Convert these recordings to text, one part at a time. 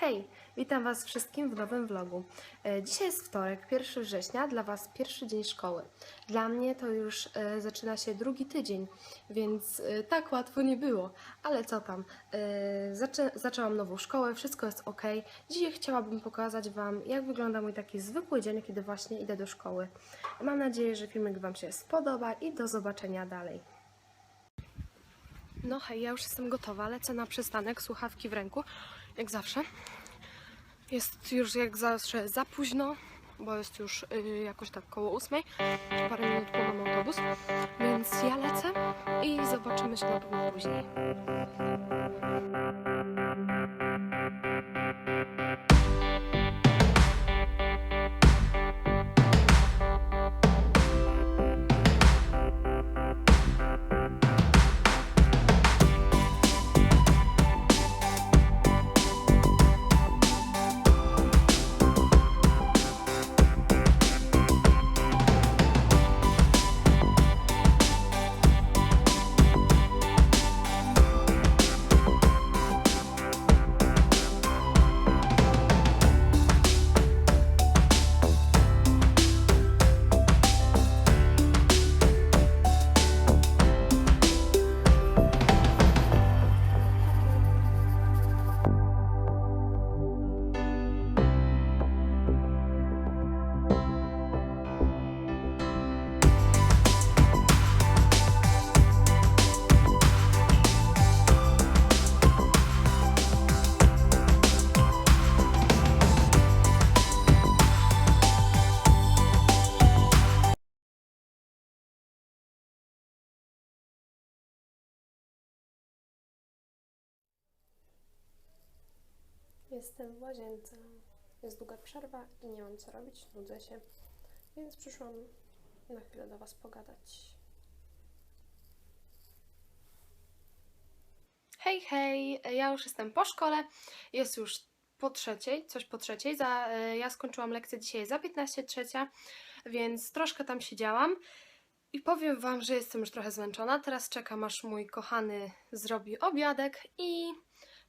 Hej, witam Was wszystkim w nowym vlogu. E, Dzisiaj jest wtorek, 1 września, dla Was pierwszy dzień szkoły. Dla mnie to już e, zaczyna się drugi tydzień, więc e, tak łatwo nie było, ale co tam. Zaczę zaczęłam nową szkołę, wszystko jest ok. Dzisiaj chciałabym pokazać Wam, jak wygląda mój taki zwykły dzień, kiedy właśnie idę do szkoły. Mam nadzieję, że filmik Wam się spodoba i do zobaczenia dalej. No hej, ja już jestem gotowa, lecę na przystanek, słuchawki w ręku, jak zawsze. Jest już jak zawsze za późno, bo jest już y, jakoś tak koło ósmej, parę minut po mam autobus, więc ja lecę i zobaczymy się na pewno później. Jestem w łazience. Jest długa przerwa i nie mam co robić, nudzę się, więc przyszłam na chwilę do Was pogadać. Hej, hej, ja już jestem po szkole, jest już po trzeciej, coś po trzeciej. Za, e, ja skończyłam lekcję dzisiaj za 15 trzecia, więc troszkę tam siedziałam. I powiem Wam, że jestem już trochę zmęczona. Teraz czekam, aż mój kochany zrobi obiadek i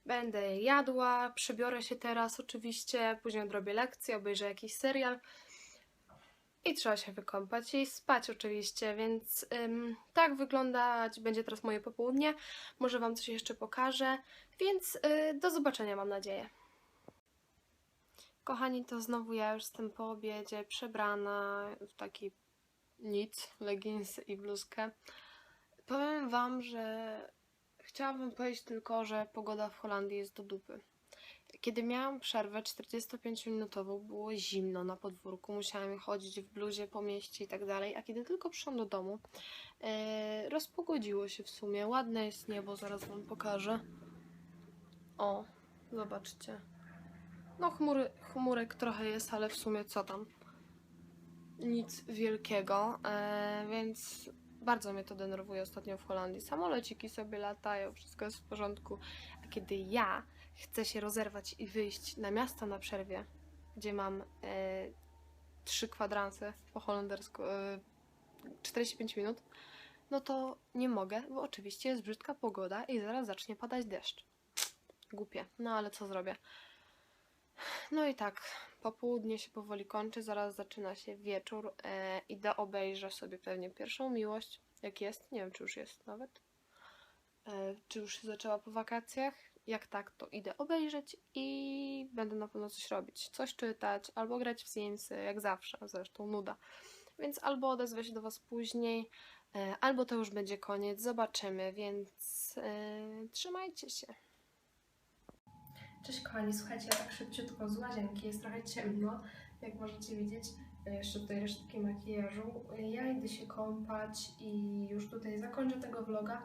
będę jadła. Przebiorę się teraz oczywiście, później odrobię lekcję, obejrzę jakiś serial. I trzeba się wykąpać i spać oczywiście, więc ym, tak wyglądać będzie teraz moje popołudnie. Może Wam coś jeszcze pokażę, więc y, do zobaczenia mam nadzieję. Kochani, to znowu ja już jestem po obiedzie, przebrana w taki nic, leginsy i bluzkę. Powiem Wam, że chciałabym powiedzieć tylko, że pogoda w Holandii jest do dupy. Kiedy miałam przerwę 45-minutową, było zimno na podwórku, musiałam chodzić w bluzie po mieście i tak dalej, a kiedy tylko przyszłam do domu, e, rozpogodziło się w sumie. Ładne jest niebo, zaraz Wam pokażę. O, zobaczcie. No chmury, chmurek trochę jest, ale w sumie co tam? Nic wielkiego, e, więc bardzo mnie to denerwuje ostatnio w Holandii. Samolociki sobie latają, wszystko jest w porządku. A kiedy ja chcę się rozerwać i wyjść na miasto na przerwie, gdzie mam e, trzy kwadranse po holendersku, e, 45 minut, no to nie mogę, bo oczywiście jest brzydka pogoda i zaraz zacznie padać deszcz. Głupie, no ale co zrobię? No i tak, popołudnie się powoli kończy, zaraz zaczyna się wieczór. E, idę obejrzę sobie pewnie pierwszą miłość, jak jest, nie wiem czy już jest nawet. E, czy już się zaczęła po wakacjach? Jak tak, to idę obejrzeć i będę na pewno coś robić. Coś czytać, albo grać w Simsy, jak zawsze, zresztą nuda. Więc albo odezwę się do Was później, e, albo to już będzie koniec, zobaczymy, więc e, trzymajcie się. Cześć kochani, słuchajcie, ja tak szybciutko z łazienki, jest trochę ciemno, jak możecie widzieć, jeszcze tutaj resztki makijażu. Ja idę się kąpać i już tutaj zakończę tego vloga.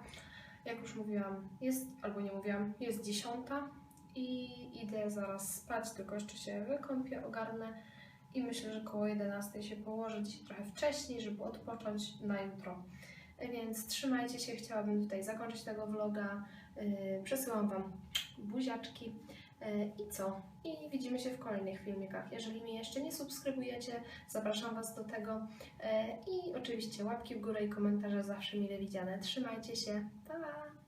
Jak już mówiłam, jest, albo nie mówiłam, jest dziesiąta i idę zaraz spać, tylko jeszcze się wykąpię, ogarnę i myślę, że koło 11 się położę, dzisiaj trochę wcześniej, żeby odpocząć na jutro. Więc trzymajcie się, chciałabym tutaj zakończyć tego vloga. Przesyłam Wam buziaczki. E, I co? I widzimy się w kolejnych filmikach. Jeżeli mnie jeszcze nie subskrybujecie, zapraszam Was do tego. E, I oczywiście łapki w górę i komentarze zawsze mile widziane. Trzymajcie się. Pa! pa!